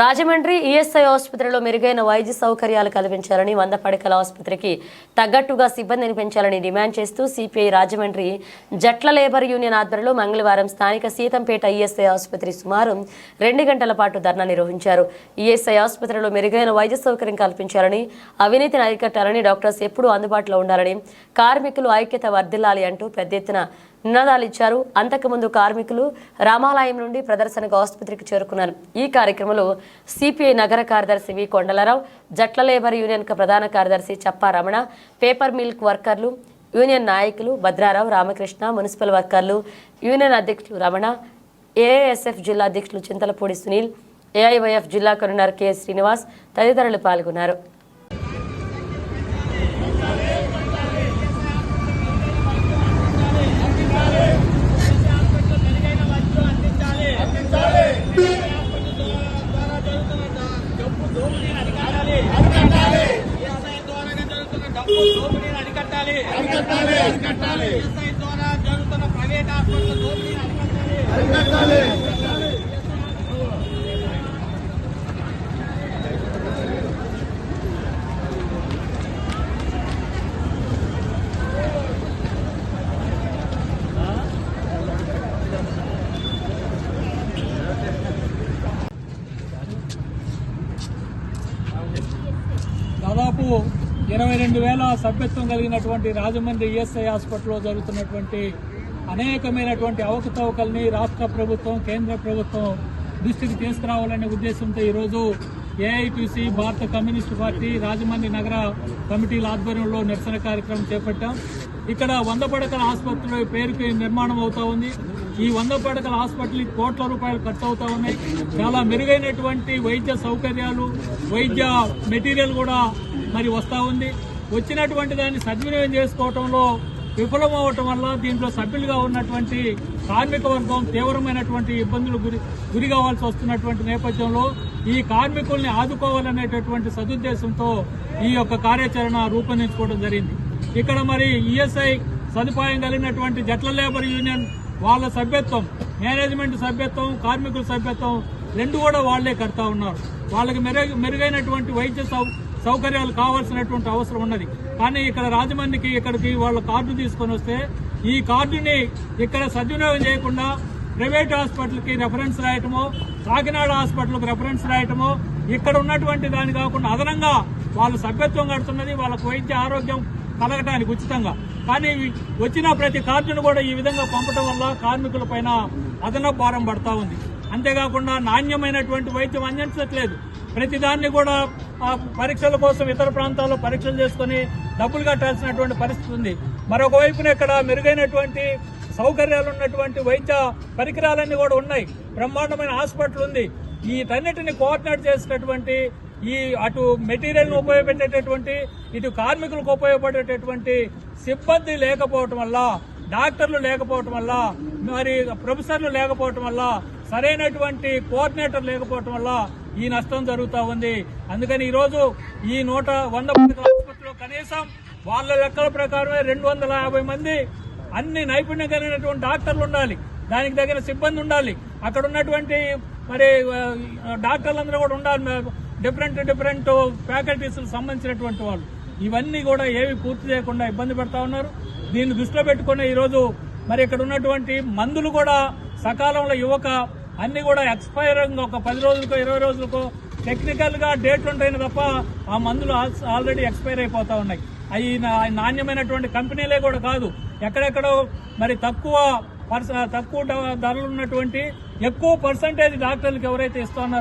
Rajahmundry ESI ఆసుపత్రిలో మెరుగైన వైద్య సౌకర్యాలు కల్పించాలని వంద పడకల ఆసుపత్రికి తగ్గట్టుగా సిబ్బందిని పెంచాలని డిమాండ్ చేస్తూ సిపిఐ రాజమండ్రి జట్ల లేబర్ యూనియన్ ఆధ్వర్యంలో మంగళవారం స్థానిక సీతంపేట ఈఎస్ఐ ఆసుపత్రి సుమారు రెండు గంటల పాటు ధర్నా నిర్వహించారు. ఈఎస్ఐ ఆసుపత్రిలో మెరుగైన వైద్య సౌకర్యం కల్పించాలని అవినీతిని అరికట్టాలని డాక్టర్స్ ఎప్పుడూ అందుబాటులో ఉండాలని కార్మికులు ఐక్యత వర్ధిల్లాలి అంటూ పెద్ద ఎత్తున నినాదాలు ఇచ్చారు. అంతకుముందు కార్మికులు రామాలయం నుండి ప్రదర్శనకు ఆసుపత్రికి చేరుకున్నారు. ఈ కార్యక్రమంలో సిపిఐ నగర కార్యదర్శి వి. కొండలరావు జట్ల లేబర్ యూనియన్ ప్రధాన కార్యదర్శి చప్పా రమణ పేపర్ మిల్క్ వర్కర్లు యూనియన్ నాయకులు భద్రారావు రామకృష్ణ మున్సిపల్ వర్కర్లు యూనియన్ అధ్యక్షులు రమణ ఏఐఎస్ఎఫ్ జిల్లా అధ్యక్షులు చింతలపూడి సునీల్ ఏఐవైఎఫ్ జిల్లా కన్వీనర్ కె. శ్రీనివాస్ తదితరులు పాల్గొన్నారు. అరికట్టాలి. అరికట్టాలి. ద్వారా జరుగుతున్న ప్రైవేట్ హాస్పిటల్ దోపిడీని అరికట్టాలి. దాదాపు ఇరవై రెండు వేల సభ్యత్వం కలిగినటువంటి రాజమండ్రి ఈఎస్ఐ హాస్పిటల్లో జరుగుతున్నటువంటి అనేకమైనటువంటి అవకతవకల్ని రాష్ట్ర ప్రభుత్వం కేంద్ర ప్రభుత్వం దృష్టికి తీసుకురావాలనే ఉద్దేశంతో ఈరోజు ఏఐటీసీ భారత కమ్యూనిస్టు పార్టీ రాజమండ్రి నగర కమిటీల ఆధ్వర్యంలో నిరసన కార్యక్రమం చేపట్టాం. ఇక్కడ వంద పడకల ఆసుపత్రి పేరుకి నిర్మాణం అవుతా ఉంది. ఈ వంద పడకల హాస్పిటల్ కోట్ల రూపాయలు ఖర్చు అవుతా ఉన్నాయి. చాలా మెరుగైనటువంటి వైద్య సౌకర్యాలు వైద్య మెటీరియల్ కూడా మరి వస్తూ ఉంది. వచ్చినటువంటి దాన్ని సద్వినియోగం చేసుకోవటంలో అవటం వల్ల దీంట్లో సభ్యులుగా ఉన్నటువంటి కార్మిక వర్గం తీవ్రమైనటువంటి ఇబ్బందులు గురి గురి కావాల్సి వస్తున్నటువంటి నేపథ్యంలో ఈ కార్మికుల్ని ఆదుకోవాలనేటటువంటి సదుద్దేశంతో ఈ యొక్క కార్యాచరణ రూపొందించుకోవడం జరిగింది. ఇక్కడ మరి ఈఎస్ఐ సదుపాయం కలిగినటువంటి జట్ల లేబర్ యూనియన్ వాళ్ళ సభ్యత్వం మేనేజ్మెంట్ సభ్యత్వం కార్మికుల సభ్యత్వం రెండు కూడా వాళ్ళే కడతా ఉన్నారు. వాళ్ళకి మెరుగు మెరుగైనటువంటి వైద్య సౌ సౌకర్యాలు కావాల్సినటువంటి అవసరం ఉన్నది. కానీ ఇక్కడ రాజమండ్రికి ఇక్కడికి వాళ్ళ కార్డు తీసుకొని వస్తే ఈ కార్డుని ఇక్కడ సద్వినియోగం చేయకుండా ప్రైవేట్ హాస్పిటల్కి రెఫరెన్స్ రాయటమో కాకినాడ హాస్పిటల్కి రెఫరెన్స్ రాయటమో ఇక్కడ ఉన్నటువంటి దాని కాకుండా అదనంగా వాళ్ళు సభ్యత్వం కడుతున్నది వాళ్ళకు వైద్య ఆరోగ్యం కలగటానికి ఉచితంగా. కానీ వచ్చిన ప్రతి కార్డును కూడా ఈ విధంగా పంపడం వల్ల కార్మికులపైన అదనపు భారం పడతా ఉంది. అంతేకాకుండా నాణ్యమైనటువంటి వైద్యం అందించట్లేదు. ప్రతిదాన్ని కూడా ఆ, పరీక్షల కోసం ఇతర ప్రాంతాల్లో పరీక్షలు చేసుకుని డబ్బులు కట్టాల్సినటువంటి పరిస్థితి ఉంది. మరొక వైపున ఇక్కడ మెరుగైనటువంటి సౌకర్యాలు ఉన్నటువంటి వైద్య పరికరాలన్నీ కూడా ఉన్నాయి. బ్రహ్మాండమైన హాస్పిటల్ ఉంది. వీటన్నిటిని కోఆర్డినేట్ చేసినటువంటి ఈ అటు మెటీరియల్ను ఉపయోగపెట్టేటటువంటి ఇటు కార్మికులకు ఉపయోగపడేటటువంటి సిబ్బంది లేకపోవటం వల్ల డాక్టర్లు లేకపోవటం వల్ల మరి ప్రొఫెసర్లు లేకపోవటం వల్ల సరైనటువంటి కోఆర్డినేటర్ లేకపోవటం వల్ల ఈ నష్టం జరుగుతూ ఉంది. అందుకని ఈరోజు ఈ నూట వంద పడకల ఆసుపత్రిలో కనీసం వాళ్ళ లెక్కల ప్రకారమే రెండు వందల యాభై మంది అన్ని నైపుణ్యం కలిగినటువంటి డాక్టర్లు ఉండాలి. దానికి తగిన సిబ్బంది ఉండాలి. అక్కడ ఉన్నటువంటి మరి డాక్టర్లందరూ కూడా ఉండాలి. డిఫరెంట్ డిఫరెంట్ ఫ్యాకల్టీస్ సంబంధించినటువంటి వాళ్ళు. ఇవన్నీ కూడా ఏవి పూర్తి చేయకుండా ఇబ్బంది పెడతా ఉన్నారు. దీన్ని దృష్టిలో పెట్టుకుని ఈరోజు మరి ఇక్కడ ఉన్నటువంటి మందులు కూడా సకాలంలో ఇవ్వక అన్ని కూడా ఎక్స్పైరింగ్ ఒక పది రోజులకో ఇరవై రోజులకో టెక్నికల్గా డేట్లు ఉంటాయి తప్ప ఆ మందులు ఆల్రెడీ ఎక్స్పైర్ అయిపోతా ఉన్నాయి. అవి నా- నాణ్యమైనటువంటి కంపెనీలే కూడా కాదు. ఎక్కడెక్కడో మరి తక్కువ పర్స- తక్కువ ధరలు ఉన్నటువంటి ఎక్కువ పర్సంటేజ్ డాక్టర్లకు ఎవరైతే ఇస్తున్నారో